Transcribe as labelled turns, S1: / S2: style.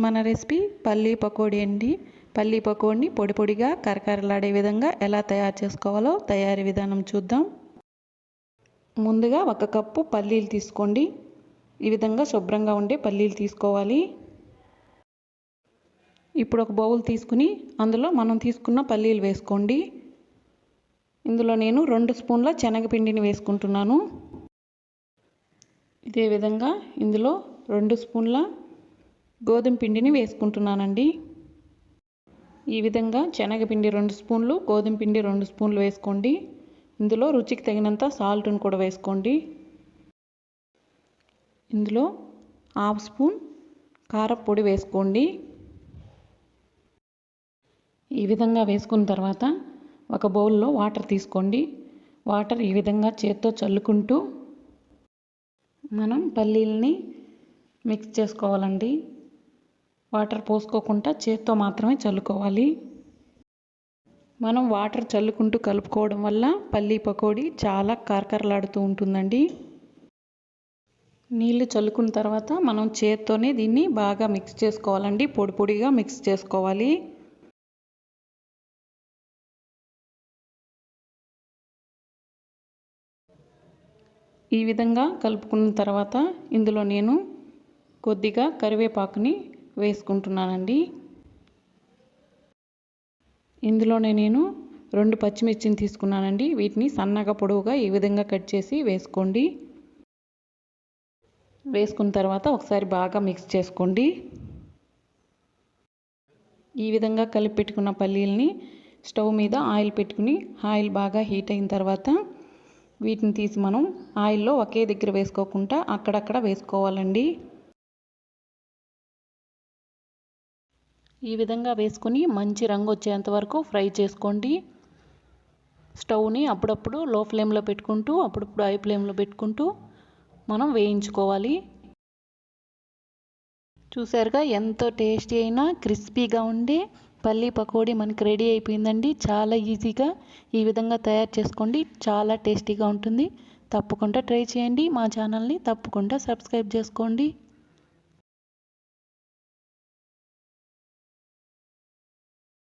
S1: మన రెసిపీ పల్లీ పకోడీ అండి. పల్లీ పకోడీని పొడి పొడిగా కరకరలాడే విధంగా ఎలా తయారు చేసుకోవాలో తయారీ విధానం చూద్దాం. ముందుగా ఒక కప్పు పల్లీలు తీసుకోండి. ఈ విధంగా శుభ్రంగా ఉండే పల్లీలు తీసుకోవాలి. ఇప్పుడు ఒక బౌల్ తీసుకుని అందులో మనం తీసుకున్న పల్లీలు వేసుకోండి. ఇందులో నేను రెండు స్పూన్ల శనగపిండిని వేసుకుంటున్నాను. ఇదే విధంగా ఇందులో రెండు స్పూన్ల గోధుమ పిండిని వేసుకుంటున్నానండి. ఈ విధంగా శనగపిండి రెండు స్పూన్లు గోధుమ పిండి రెండు స్పూన్లు వేసుకోండి. ఇందులో రుచికి తగినంత సాల్ట్ని కూడా వేసుకోండి. ఇందులో హాఫ్ స్పూన్ కారపొడి వేసుకోండి. ఈ విధంగా వేసుకున్న తర్వాత ఒక బౌల్లో వాటర్ తీసుకోండి. వాటర్ ఈ విధంగా చేత్తో చల్లుకుంటూ మనం పల్లీలని మిక్స్ చేసుకోవాలండి. వాటర్ పోసుకోకుండా చేత్తో మాత్రమే చల్లుకోవాలి. మనం వాటర్ చల్లుకుంటూ కలుపుకోవడం వల్ల పల్లీ పకోడీ చాలా కరకరలాడుతూ ఉంటుందండి. నీళ్ళు చల్లుకున్న తర్వాత మనం చేత్తోనే దీన్ని బాగా మిక్స్ చేసుకోవాలండి. పొడి పొడిగా మిక్స్ చేసుకోవాలి. ఈ విధంగా కలుపుకున్న తర్వాత ఇందులో నేను కొద్దిగా కరివేపాకుని వేసుకుంటున్నానండి. ఇందులోనే నేను రెండు పచ్చిమిర్చిని తీసుకున్నానండి. వీటిని సన్నగా పొడవుగా ఈ విధంగా కట్ చేసి వేసుకోండి. వేసుకున్న తర్వాత ఒకసారి బాగా మిక్స్ చేసుకోండి. ఈ విధంగా కలిపి పెట్టుకున్న పల్లీలని స్టవ్ మీద ఆయిల్ పెట్టుకుని ఆయిల్ బాగా హీట్ అయిన తర్వాత వీటిని తీసి మనం ఆయిల్లో ఒకే దగ్గర వేసుకోకుండా అక్కడక్కడ వేసుకోవాలండి. ఈ విధంగా వేసుకుని మంచి రంగు వచ్చేంత వరకు ఫ్రై చేసుకోండి. స్టవ్ని అప్పుడప్పుడు లో ఫ్లేమ్లో పెట్టుకుంటూ అప్పుడప్పుడు హై ఫ్లేమ్లో పెట్టుకుంటూ మనం వేయించుకోవాలి. చూసారుగా ఎంతో టేస్టీ అయినా క్రిస్పీగా ఉండే పల్లీ పకోడీ మనకి రెడీ అయిపోయిందండి. చాలా ఈజీగా ఈ విధంగా తయారు చేసుకోండి. చాలా టేస్టీగా ఉంటుంది. తప్పకుండా ట్రై చేయండి. మా ఛానల్ని తప్పకుండా సబ్స్క్రైబ్ చేసుకోండి.